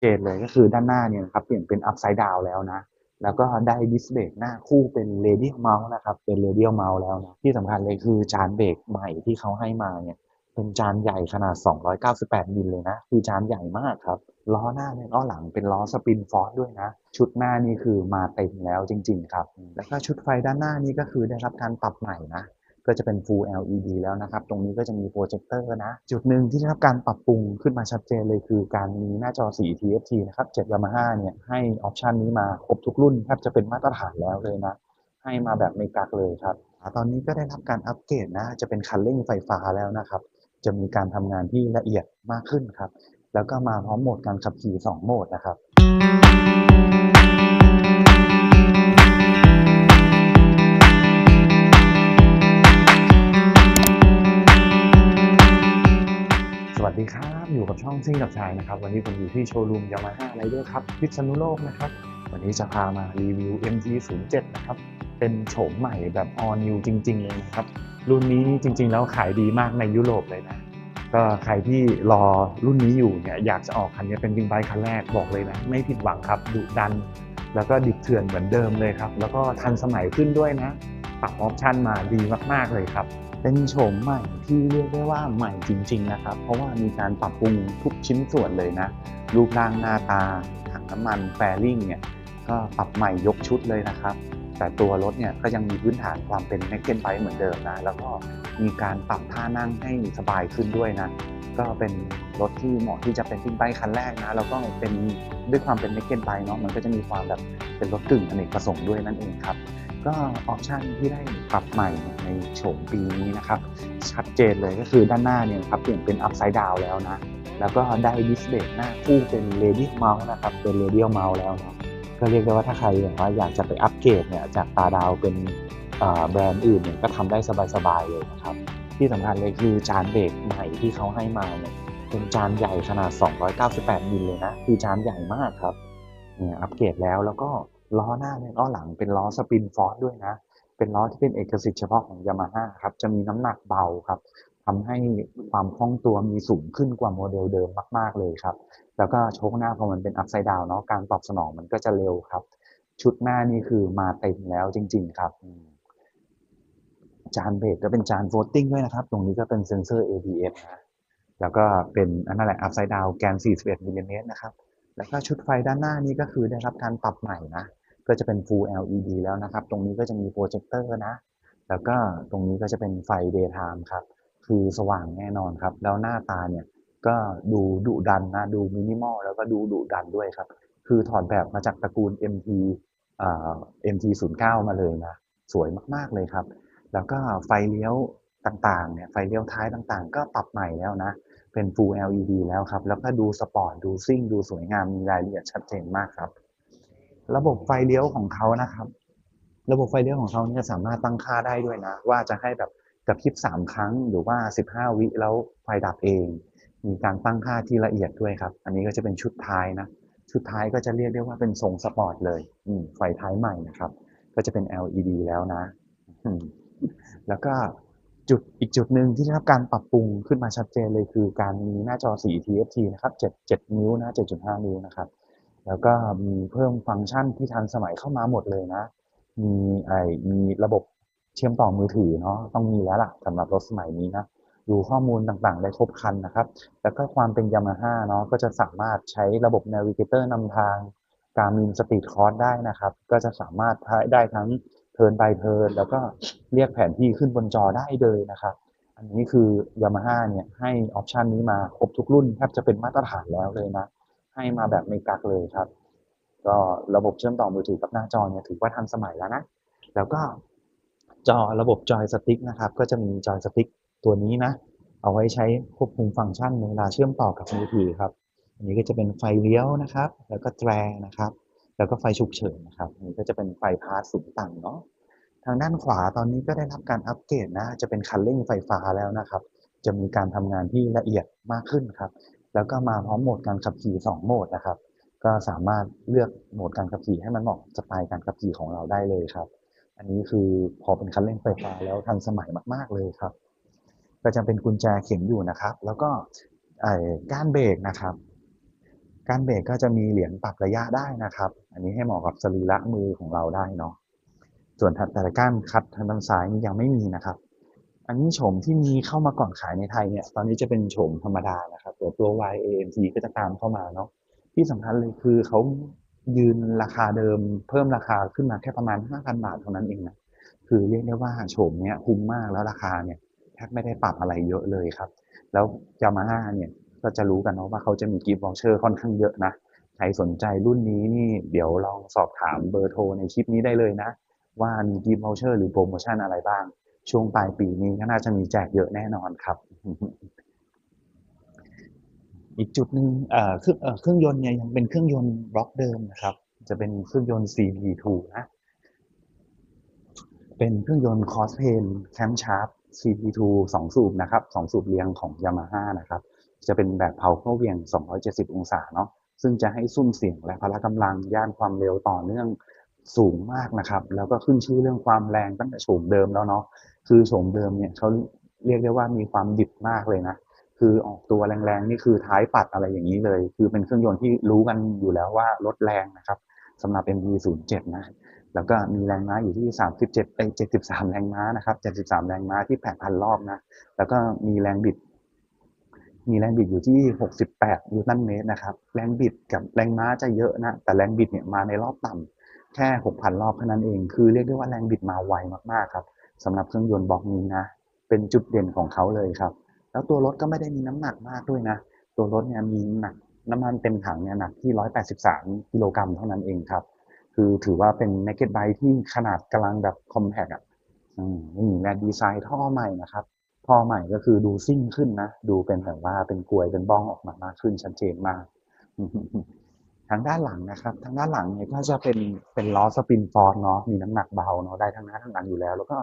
เจนเลยก็คือด้านหน้าเนี่ยนะครับเปลี่ยนเป็น upside down แล้วนะ แล้วก็ได้ดิสเบรกหน้าคู่เป็น radial mount นะครับ เป็น radial mount แล้วนะ ที่สำคัญเลยคือจานเบรกใหม่ที่เขาให้มาเนี่ยเป็นจานใหญ่ขนาด 298 มิลเลยนะ คือจานใหญ่มากครับ ล้อหน้าเนี่ยล้อหลังเป็นล้อสปินฟอร์สด้วยนะ ชุดหน้านี่คือมาเต็มแล้วจริง ๆ ครับ แล้วก็ชุดไฟด้านหน้านี่ก็คือได้รับการปรับใหม่นะ ก็จะเป็น Full LED แล้วนะครับ ตรงนี้ก็จะมีโปรเจคเตอร์นะ จุดหนึ่งที่ได้รับการปรับปรุงขึ้นมาชัดเจนเลยคือการมีหน้าจอสี TFT นะครับ7 Yamaha เนี่ยให้ออปชันนี้มาครบทุกรุ่นแทบจะเป็นมาตรฐานแล้วเลยนะ ให้มาแบบไม่กักเลยครับ ตอนนี้ก็ได้รับการอัปเกรดนะ จะเป็นคันเร่งไฟฟ้าแล้วนะครับ จะมีการทำงานที่ละเอียดมากขึ้นครับ แล้วก็มาพร้อมโหมดการขับขี่ 2 โหมดนะครับ ดีครับอยู่กับช่องซิ่งกับชายนะครับ วันนี้ผมอยู่ที่โชว์รูมยามาฮ่าไรเดอร์ครับพิษณุโลกนะครับ วันนี้จะพามารีวิว MT07 นะครับ เป็นโฉมใหม่แบบ all new จริง ๆ เลยนะครับ รุ่นนี้จริง ๆ แล้วขายดีมากในยุโรปเลยนะ ก็ใครที่รอรุ่นนี้อยู่เนี่ยอยากจะออกคันนี้เป็นบิ๊กไบค์คันแรกบอกเลยนะ ไม่ผิดหวังครับดุดัน แล้วก็ดิบเถื่อนเหมือนเดิมเลยครับแล้วก็ทันสมัยขึ้นด้วยนะปรับออปชันมาดีมากๆเลยครับ เป็นโฉมใหม่ที่เรียกได้ว่าใหม่จริง ๆ นะครับ เพราะว่ามีการปรับปรุงทุกชิ้นส่วนเลยนะ รูปร่างหน้าตาถังน้ำมันแฟริ่งเนี่ยก็ปรับใหม่ยกชุดเลยนะครับ แต่ตัวรถเนี่ยก็ยังมีพื้นฐานความเป็นแม็กเกนไบเหมือนเดิมนะ แล้วก็มีการปรับท่านั่งให้สบายขึ้นด้วยนะ ก็เป็นรถที่เหมาะที่จะเป็นบิ๊กไบคันแรกนะ แล้วก็เป็นด้วยความเป็นแม็กเกนไบเนาะ มันก็จะมีความแบบเป็นรถกึ่งอเนกประสงค์ด้วยนั่นเองครับ ก็ออปชันที่ได้ปรับใหม่ในโฉมปีนี้นะครับ ชัดเจนเลยก็คือด้านหน้าเนี่ยครับเปลี่ยนเป็น upside down แล้วนะ แล้วก็ได้ดิสเบรกหน้าคู่เป็น radial mount นะครับ เป็น radial mount แล้วนะก็เรียกได้ว่าถ้าใครแบบว่าอยากจะไปอัปเกรดเนี่ยจากตาดาวเป็นแบรนด์อื่นเนี่ยก็ทำได้สบายๆเลยนะครับ ที่สำคัญเลยคือจานเบรกใหม่ที่เขาให้มาเนี่ยเป็นจานใหญ่ขนาด 298มิลเลยนะ คือจานใหญ่มากครับเนี่ยอัปเกรดแล้วแล้วก็ ล้อหน้าเนี่ยล้อหลังเป็นล้อสปินฟอร์สด้วยนะ เป็นล้อที่เป็นเอกสิทธิ์เฉพาะของยามาฮ่าครับ จะมีน้ำหนักเบาครับทำให้ความคล่องตัวมีสูงขึ้นกว่าโมเดลเดิมมาก ๆ เลยครับ แล้วก็โชคหน้าพอมันเป็น upside down เนาะ การตอบสนองมันก็จะเร็วครับ ชุดหน้านี่คือมาเต็มแล้วจริง ๆ ครับจานเบรกก็เป็นจานโฟลติ้งด้วยนะครับ ตรงนี้ก็เป็นเซ็นเซอร์ ABS นะแล้วก็เป็นอันนั้นแหละ upside down แกน 41มิลลิเมตรนะครับ แล้วก็ชุดไฟด้านหน้านี้ก็คือได้รับการปรับใหม่นะ ก็จะเป็น Full LED แล้วนะครับ ตรงนี้ก็จะมีโปรเจคเตอร์นะ แล้วก็ตรงนี้ก็จะเป็นไฟ daytime ครับ คือสว่างแน่นอนครับ แล้วหน้าตาเนี่ยก็ดูดุดันนะ ดูมินิมอลแล้วก็ดูดุดันด้วยครับ คือถอดแบบมาจากตระกูล MT อ่า MT09 มาเลยนะ สวยมาก ๆ เลยครับ แล้วก็ไฟเลี้ยวต่างๆเนี่ยไฟเลี้ยวท้ายต่างๆ ก็ปรับใหม่แล้วนะ เป็น Full LED แล้วครับ แล้วก็ดูสปอร์ตดูซิ่งดูสวยงามมีรายละเอียดชัดเจนมากครับ ระบบไฟเลี้ยวของเขานะครับ ระบบไฟเลี้ยวของเขาเนี่ยสามารถตั้งค่าได้ด้วยนะ ว่าจะให้แบบกระพริบ3ครั้งหรือว่า15วิแล้วไฟดับเอง มีการตั้งค่าที่ละเอียดด้วยครับ อันนี้ก็จะเป็นชุดท้ายนะ ชุดท้ายก็จะเรียกได้ว่าเป็นทรงสปอร์ตเลยอืไฟท้ายใหม่นะครับ ก็จะเป็น LED แล้วนะแล้วก็จุดอีกจุดหนึ่งที่ได้รับการปรับปรุงขึ้นมาชัดเจนเลยคือการมีหน้าจอสี TFT นะครับ7 7นิ้วนะ7.5 นิ้วนะครับ แล้วก็มีเพิ่มฟังก์ชันที่ทันสมัยเข้ามาหมดเลยนะ มีไอมีระบบเชื่อมต่อมือถือเนาะต้องมีแล้วล่ะสำหรับรถสมัยนี้นะดูข้อมูลต่างๆ ได้ครบครันนะครับ แล้วก็ความเป็น Yamaha เนาะก็จะสามารถใช้ระบบน Navigator นำทาง Garmin Speed Course ได้นะครับ ก็จะสามารถได้ทั้ง Turn by Turn แล้วก็เรียกแผนที่ขึ้นบนจอได้เลยนะครับ อันนี้คือ Yamaha เนี่ยให้ออปชันนี้มาครบทุกรุ่นแทบจะเป็นมาตรฐานแล้วเลยนะ ให้มาแบบไม่กักเลยครับ ก็ระบบเชื่อมต่อมือถือกับหน้าจอเนี่ยถือว่าทันสมัยแล้วนะ แล้วก็จอระบบจอยสติ๊กนะครับ ก็จะมีจอยสติ๊กตัวนี้นะ เอาไว้ใช้ควบคุมฟังก์ชันเวลาเชื่อมต่อกับมือถือครับ อันนี้ก็จะเป็นไฟเลี้ยวนะครับ แล้วก็แตรนะครับ แล้วก็ไฟฉุกเฉินนะครับ อันนี้ก็จะเป็นไฟพาสสูงต่ำเนาะ ทางด้านขวาตอนนี้ก็ได้รับการอัปเกรดนะ จะเป็นคันเร่งไฟฟ้าแล้วนะครับ จะมีการทำงานที่ละเอียดมากขึ้นครับ แล้วก็มาพร้อมโหมดการขับขี่ 2 โหมดนะครับ ก็สามารถเลือกโหมดการขับขี่ให้มันเหมาะสไตล์การขับขี่ของเราได้เลยครับ อันนี้คือพอเป็นคันเร่งไฟฟ้าแล้วทันสมัยมาก ๆเลยครับ ก็จะเป็นกุญแจเข็มอยู่นะครับ แล้วก็กานเบรกนะครับ การเบรกก็จะมีเหรียญปรับระยะได้นะครับ อันนี้ให้เหมาะกับสรีระมือของเราได้เนาะส่วนแต่ละก้านคัดทางด้านซ้ายนี่ยังไม่มีนะครับ อันนี้โฉมที่มีเข้ามาก่อนขายในไทยเนี่ย ตอนนี้จะเป็นโฉมธรรมดานะครับเดี๋ยวตัว YAMT ก็จะตามเข้ามาเนาะที่สำคัญเลยคือเขายืนราคาเดิมเพิ่มราคาขึ้นมาแค่ประมาณ 5,000 บาทเท่านั้นเองนะคือเรียกได้ว่าโฉมเนี้ยคุ้มมากแล้วราคาเนี่ยแทบไม่ได้ปรับอะไรเยอะเลยครับ แล้วยามาฮ่าเนี่ยก็จะรู้กันเนาะว่าเขาจะมีกิฟต์วอเชอร์ค่อนข้างเยอะนะใครสนใจรุ่นนี้นี่เดี๋ยวลองสอบถามเบอร์โทรในคลิปนี้ได้เลยนะ ว่ามีกิฟต์วอเชอร์หรือโปรโมชั่นอะไรบ้าง ช่วงปลายปีนี้ก็น่าจะมีแจกเยอะแน่นอนครับ อีกจุดหนึ่งเครื่องเครื่องยนต์เนี่ยยังเป็นเครื่องยนต์บล็อกเดิมนะครับ จะเป็นเครื่องยนต์ CP2 นะเป็นเครื่องยนต์คอสเพนแคมชาร์ป CP2 สองสูบนะครับสองสูบเรียงของยามาฮ่านะครับ จะเป็นแบบเผาเข้าเวียง 270 องศาเนาะซึ่งจะให้ซุ้มเสียงและพละกำลังย่านความเร็วต่อเนื่อง สูงมากนะครับ แล้วก็ขึ้นชื่อเรื่องความแรงตั้งแต่โฉมเดิมแล้วเนาะคือโฉมเดิมเนี่ยเขาเรียกได้ว่ามีความดิบมากเลยนะคือออกตัวแรงๆนี่คือท้ายปัดอะไรอย่างนี้เลย คือเป็นเครื่องยนต์ที่รู้กันอยู่แล้วว่ารถแรงนะครับสำหรับ MT07 นะแล้วก็มีแรงม้าอยู่ที่ 37เอ้ย73 แรงม้านะครับ 73 แรงม้าที่ 8,000 รอบนะ แล้วก็มีแรงบิด มีแรงบิดอยู่ที่ 68 นิวตันเมตรนะครับ แรงบิดกับแรงม้าจะเยอะนะ แต่แรงบิดเนี่ยมาในรอบต่ำ แค่ 6,000 รอบเท่านั้นเอง คือเรียกได้ว่าแรงบิดมาไวมากๆครับสำหรับเครื่องยนต์บล็อกนี้นะ เป็นจุดเด่นของเขาเลยครับ แล้วตัวรถก็ไม่ได้มีน้ำหนักมากด้วยนะ ตัวรถเนี่ยมีหนักน้ำมันเต็มถังเนี่ยหนักที่ 183 กิโลกรัมเท่านั้นเองครับ คือถือว่าเป็น naked bike ที่ขนาดกำลังแบบ compact อะอืมนี่และดีไซน์ท่อใหม่นะครับ ท่อใหม่ก็คือดูซิ่งขึ้นนะ ดูเป็นแบบว่าเป็นกลวยเป็นบ้องออกมามากขึ้นชัดเจนมาก ทางด้านหลังนะครับ ทางด้านหลังเนี่ยก็จะเป็นเป็นล้อสปินฟอร์ดเนาะมีน้ำหนักเบาเนาะได้ทั้งหน้าทั้งหลังอยู่แล้ว แล้วก็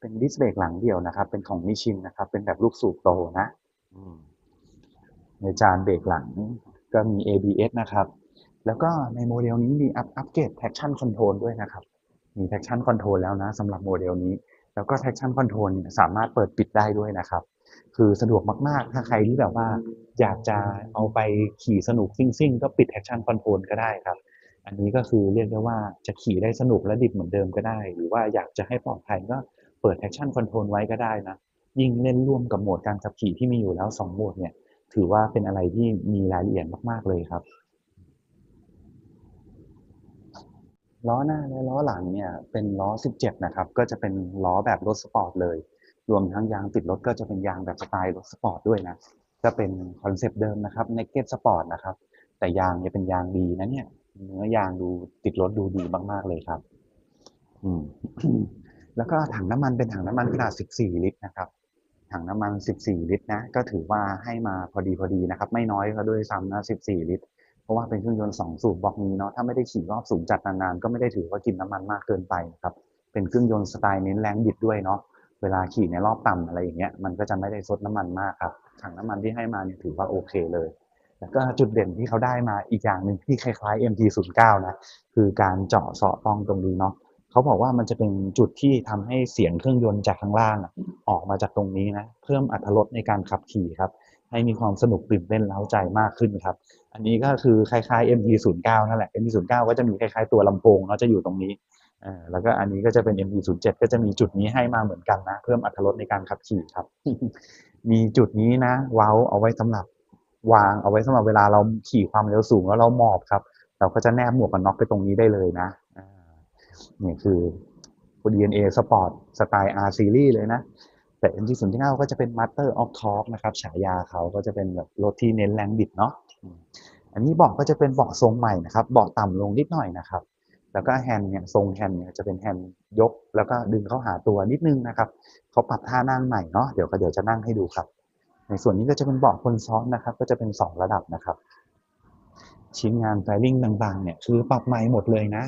เป็นดิสเบรกหลังเดียวนะครับ เป็นของมิชินนะครับ เป็นแบบลูกสูบโตนะในจานเบรกหลังก็มี ABS นะครับ แล้วก็ในโมเดลนี้มีอัพอัปเกรด traction control ด้วยนะครับ มี traction control แล้วนะสำหรับโมเดลนี้ แล้วก็ traction control สามารถเปิดปิดได้ด้วยนะครับ คือสะดวกมาก ๆ ถ้าใครที่แบบว่า อยากจะเอาไปขี่สนุกซิ่งๆ ก็ปิด traction control ก็ได้ครับ อันนี้ก็คือเรียกได้ว่าจะขี่ได้สนุกและดิบเหมือนเดิมก็ได้ หรือว่าอยากจะให้ปลอดภัยก็เปิด traction control ไว้ก็ได้นะยิ่งเล่นร่วมกับโหมดการขับขี่ที่มีอยู่แล้ว2โหมดเนี่ย ถือว่าเป็นอะไรที่มีรายละเอียดมาก ๆ เลยครับล้อหน้าและล้อหลังเนี่ยเป็นล้อ 17 นะครับ ก็จะเป็นล้อแบบรถสปอร์ตเลย รวมทั้งยางติดรถก็จะเป็นยางแบบสไตล์รถสปอร์ตด้วยนะก็เป็นคอนเซปต์เดิมนะครับ Naked Sport นะครับ แต่ยางเนี่ยเป็นยางดีนะเนี่ย เนื้อยางดูติดรถดูดีมาก ๆเลยครับ อืมแล้วก็ถังน้ำมันเป็นถังน้ำมันขนาด 14 ลิตรนะครับ ถังน้ำมัน 14 ลิตรนะ ก็ถือว่าให้มาพอดีพอดีนะครับ ไม่น้อยก็ด้วยซ้ำนะ 14 ลิตร เพราะว่าเป็นเครื่องยนต์2สูบบล็อกนี้เนาะ ถ้าไม่ได้ขี่รอบสูงจัดนานๆ ก็ไม่ได้ถือว่ากินน้ำมันมากเกินไปนะครับ เป็นเครื่องยนต์สไตล์เน้นแรงบิดด้วยเนาะ เวลาขี่ในรอบต่ำอะไรอย่างเงี้ยมันก็จะไม่ได้ซดน้ำมันมากครับถังน้ำมันที่ให้มาเนี่ยถือว่าโอเคเลยแล้วก็จุดเด่นที่เขาได้มาอีกอย่างหนึ่งที่คล้ายๆ MT09 นะคือการเจาะเสาะป้องตรงนี้เนาะเขาบอกว่ามันจะเป็นจุดที่ทำให้เสียงเครื่องยนต์จากข้างล่างออกมาจากตรงนี้นะเพิ่มอรรถรสในการขับขี่ครับให้มีความสนุกตื่นเต้นเร้าใจมากขึ้นครับ อันนี้ก็คือคล้ายๆ MT09 นั่นแหละ MT09 ก็จะมีคล้ายๆตัวลำโพงเนาะจะอยู่ตรงนี้ แล้วก็อันนี้ก็จะเป็น MT07 ก็จะมีจุดนี้ให้มาเหมือนกันนะ เพิ่มอรรถรสในการขับขี่ครับ มีจุดนี้นะเว้าเอาไว้สำหรับวางเอาไว้สำหรับเวลาเราขี่ความเร็วสูงแล้วเราหมอบครับ เราก็จะแนบหมวกกันน็อกไปตรงนี้ได้เลยนะนี่คือ DNA Sport สไตล์ R Series เลยนะ แต่ MT09 ก็จะเป็น Master of Torque นะครับฉายาเขาก็จะเป็นแบบรถที่เน้นแรงบิดเนาะอันนี้เบาะก็จะเป็นเบาะทรงใหม่นะครับเบาะต่ำลงนิดหน่อยนะครับ แล้วก็แฮนด์เนี่ยทรงแฮนด์เนี่ยจะเป็นแฮนด์ยก แล้วก็ดึงเข้าหาตัวนิดนึงนะครับเขาปรับท่านั่งใหม่เนาะเดี๋ยวก็เดี๋ยวจะนั่งให้ดูครับ ในส่วนนี้ก็จะเป็นเบาะคนซ้อนนะครับ ก็จะเป็น 2 ระดับนะครับ ชิ้นงานไฟลิ่งต่างๆเนี่ยคือปรับใหม่หมดเลยนะ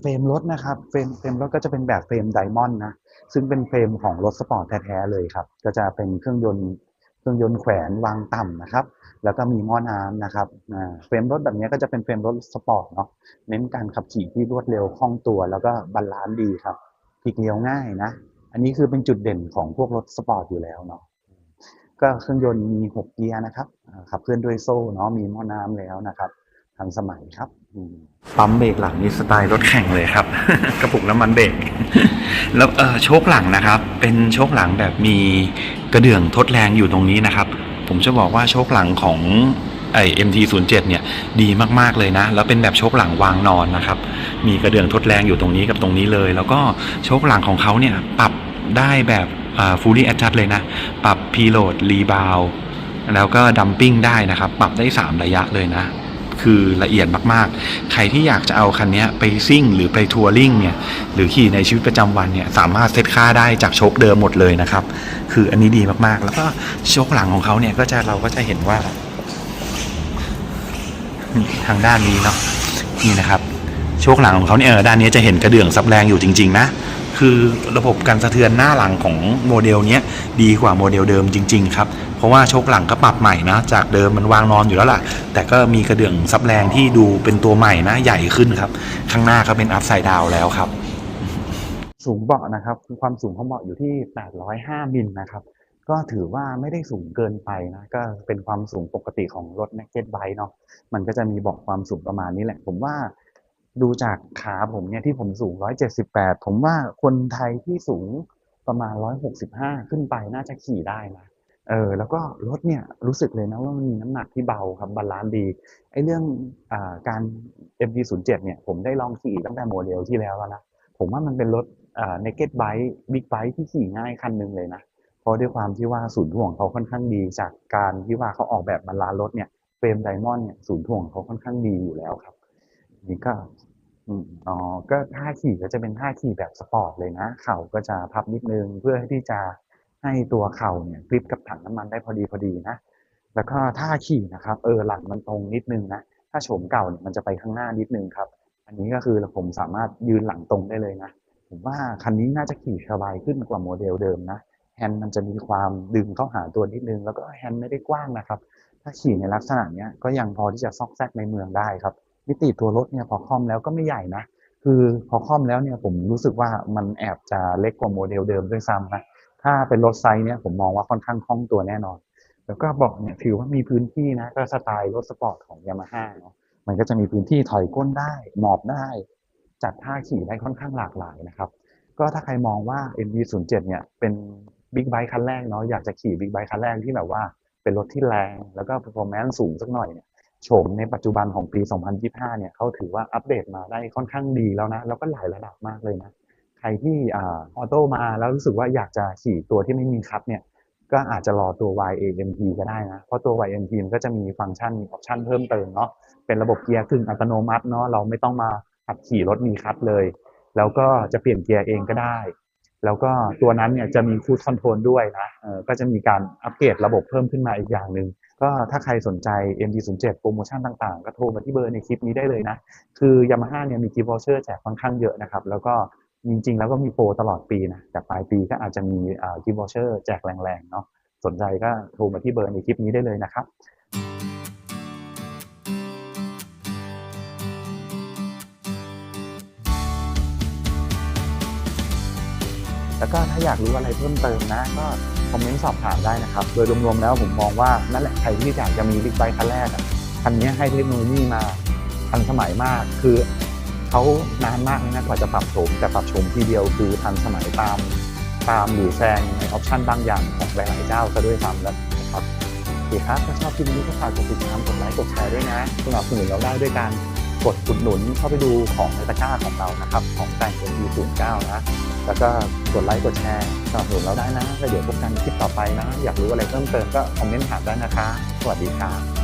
เฟรมรถนะครับเฟรมเฟรมรถก็จะเป็นแบบเฟรมไดมอนด์นะซึ่งเป็นเฟรมของรถสปอร์ตแท้ๆเลยครับ ก็จะเป็นเครื่องยนต์ เครื่องยนต์แขวนวางต่ำนะครับ แล้วก็มีหม้อน้ำนะครับเฟรมรถแบบนี้ก็จะเป็นเฟรมรถสปอร์ตเนาะเน้นการขับขี่ที่รวดเร็วคล่องตัว แล้วก็บาลานซ์ดีครับพลิกเลี้ยวง่ายนะ อันนี้คือเป็นจุดเด่นของพวกรถสปอร์ตอยู่แล้วเนาะก็เครื่องยนต์มี 6 เกียร์นะครับขับเคลื่อนด้วยโซ่เนาะมีหม้อน้ำแล้วนะครับ ทันสมัยครับ ปั๊มเบรกหลังนี่สไตล์รถแข่งเลยครับ กระปุกน้ำมันเบรกแล้วเออโชคหลังนะครับ เป็นโชคหลังแบบมีกระเดื่องทดแรงอยู่ตรงนี้นะครับ ผมจะบอกว่าโชคหลังของไอ MT07 เนี่ยดีมากๆเลยนะ แล้วเป็นแบบโชคหลังวางนอนนะครับ มีกระเดื่องทดแรงอยู่ตรงนี้กับตรงนี้เลย แล้วก็โชคหลังของเขาเนี่ยปรับได้แบบอ่า fully adjust เลยนะ ปรับ preload rebound แล้วก็ dumping ได้นะครับ ปรับได้ 3 ระยะเลยนะ คือละเอียดมากๆ ใครที่อยากจะเอาคันนี้ไปซิ่งหรือไปทัวริงเนี่ยหรือขี่ในชีวิตประจำวันเนี่ยสามารถเซตค่าได้จากโชคเดิมหมดเลยนะครับ คืออันนี้ดีมากๆ แล้วก็โชคหลังของเขาเนี่ยก็จะเราก็จะเห็นว่าทางด้านนี้เนาะนี่นะครับ โชคหลังของเขาเนี่ยด้านนี้จะเห็นกระเดื่องซับแรงอยู่จริง ๆ นะ คือระบบการสะเทือนหน้าหลังของโมเดลนี้ดีกว่าโมเดลเดิมจริง ๆ ครับ เพราะว่าโชคหลังก็ปรับใหม่นะ จากเดิมมันวางนอนอยู่แล้วล่ะ แต่ก็มีกระเดื่องซับแรงที่ดูเป็นตัวใหม่นะ ใหญ่ขึ้นครับ ข้างหน้าก็เป็นอัพไซด์ดาวแล้วครับ สูงเบาะนะครับคือความสูงของเบาะอยู่ที่ 805 มิลนะครับ ก็ถือว่าไม่ได้สูงเกินไปนะ ก็เป็นความสูงปกติของรถ Naked Bike เนาะมันก็จะมีเบาะความสูงประมาณนี้แหละ ผมว่า ดูจากขาผมเนี่ยที่ผมสูง 178 ผมว่าคนไทยที่สูงประมาณ 165 ขึ้นไปน่าจะขี่ได้นะเออแล้วก็รถเนี่ยรู้สึกเลยนะว่ามันมีน้ำหนักที่เบาครับบาลานซ์ดีไอ้เรื่องอการ MT07 เนี่ยผมได้ลองขี่ตั้งแต่โมเดลที่แล้วแล้วนะผมว่ามันเป็นรถอ่า naked bike big bike ที่ขี่ง่ายคันหนึ่งเลยนะเพราะด้วยความที่ว่าศูนย์ถ่วงเขาค่อนข้างดี จากการที่ว่าเขาออกแบบบรรลานซ์รถเนี่ยเฟรมไดมอนด์เนี่ยศูนย์ถ่วงเขาค่อนข้างดีอยู่แล้วครับ นี่ก็อ๋อ ก็ท่าขี่ก็จะเป็นท่าขี่แบบสปอร์ตเลยนะ เข่าก็จะพับนิดนึงเพื่อที่จะให้ตัวเข่าเนี่ยกริปกับถังน้ำมันได้พอดีพอดีนะ แล้วก็ท่าขี่นะครับ เออหลังมันตรงนิดนึงนะ ถ้าโฉมเก่าเนี่ยมันจะไปข้างหน้านิดนึงครับ อันนี้ก็คือผมสามารถยืนหลังตรงได้เลยนะ ผมว่าคันนี้น่าจะขี่สบายขึ้นกว่าโมเดลเดิมนะ แฮนด์มันจะมีความดึงเข้าหาตัวนิดนึง แล้วก็แฮนด์ไม่ได้กว้างนะครับ ถ้าขี่ในลักษณะเนี้ยก็ยังพอที่จะซอกแซกในเมืองได้ครับ มิติตัวรถเนี่ยพอคล่อมแล้วก็ไม่ใหญ่นะคือพอคล่อมแล้วเนี่ยผมรู้สึกว่ามันแอบจะเล็กกว่าโมเดลเดิมด้วยซ้ำนะถ้าเป็นรถไซส์เนี่ยผมมองว่าค่อนข้างคล่องตัวแน่นอน แล้วก็บาะเนี่ยถือว่ามีพื้นที่นะก็สไตล์รถสปอร์ตของยามาฮ่าเนาะมันก็จะมีพื้นที่ถอยก้นได้หมอบได้ จัดท่าขี่ได้ค่อนข้างหลากหลายนะครับ ก็ถ้าใครมองว่า MV07 เนี่ยเป็นบิ๊กไบค์คันแรกเนาะอยากจะขี่บิ๊กไบค์คันแรกที่แบบว่าเป็นรถที่แรง แล้วก็ performance สูงสักหน่อยเนี่ย โฉมในปัจจุบันของปี 2025 เนี่ยเขาถือว่าอัปเดตมาได้ค่อนข้างดีแล้วนะ แล้วก็หลายระดับมากเลยนะ ใครที่ออโต้มาแล้วรู้สึกว่าอยากจะขี่ตัวที่ไม่มีคัทเนี่ยก็อาจจะรอตัว YAMT ก็ได้นะ เพราะตัว YAMT มันก็จะมีฟังก์ชันมีออปชันเพิ่มเติมเนาะ เป็นระบบเกียร์กึ่งอัตโนมัติเนาะ เราไม่ต้องมาขับขี่รถมีคัทเลย แล้วก็จะเปลี่ยนเกียร์เองก็ได้ แล้วก็ตัวนั้นเนี่ยจะมีคูดคอนโทรลด้วยนะเออก็จะมีการอัปเกรดระบบเพิ่มขึ้นมาอีกอย่างหนึ่ง ก็ถ้าใครสนใจ MT07 โปรโมชั่นต่างๆ ก็โทรมาที่เบอร์ในคลิปนี้ได้เลยนะ คือ Yamaha เนี่ยมีกิฟต์วอเชอร์แจกค่อนข้างเยอะนะครับ แล้วก็จริงๆ แล้วก็มีโปรตลอดปีนะแต่ปลายปีก็อาจจะมีกิฟต์วอเชอร์แจกแรงๆเนาะสนใจก็โทรมาที่เบอร์ในคลิปนี้ได้เลยนะครับแล้วก็ถ้าอยากรู้อะไรเพิ่มเติมนะก็ คอมเมนต์สอบถามได้นะครับ โดยรวมๆแล้วผมมองว่านั่นแหละใครที่อยากจะมีบิ๊กไบค์คันแรกอะคันนี้ให้เทคโนโลยีมาทันสมัยมากคือเขานานมากนะกว่าจะปรับโฉมแต่ปรับโฉมทีเดียวคือทันสมัยตามตามหรือแซงในออปชันบางอย่างของหลายๆเจ้าซะด้วยซ้ำแล้วนะครับโอเคครับถ้าชอบคลิปนี้ก็ฝากกดติดตามกดไลค์กดแชร์ด้วยนะสนับสนุนเราได้ด้วยการ กดอุดหนุนเข้าไปดูของในตะกร้าของเรานะครับ ของแต่ง MT09 นะ แล้วก็กดไลค์กดแชร์สนับสนุนเราได้นะแล้วเดี๋ยวพบกันคลิปต่อไปนะ อยากรู้อะไรเพิ่มเติมก็คอมเมนต์ถามได้นะคะ สวัสดีครับ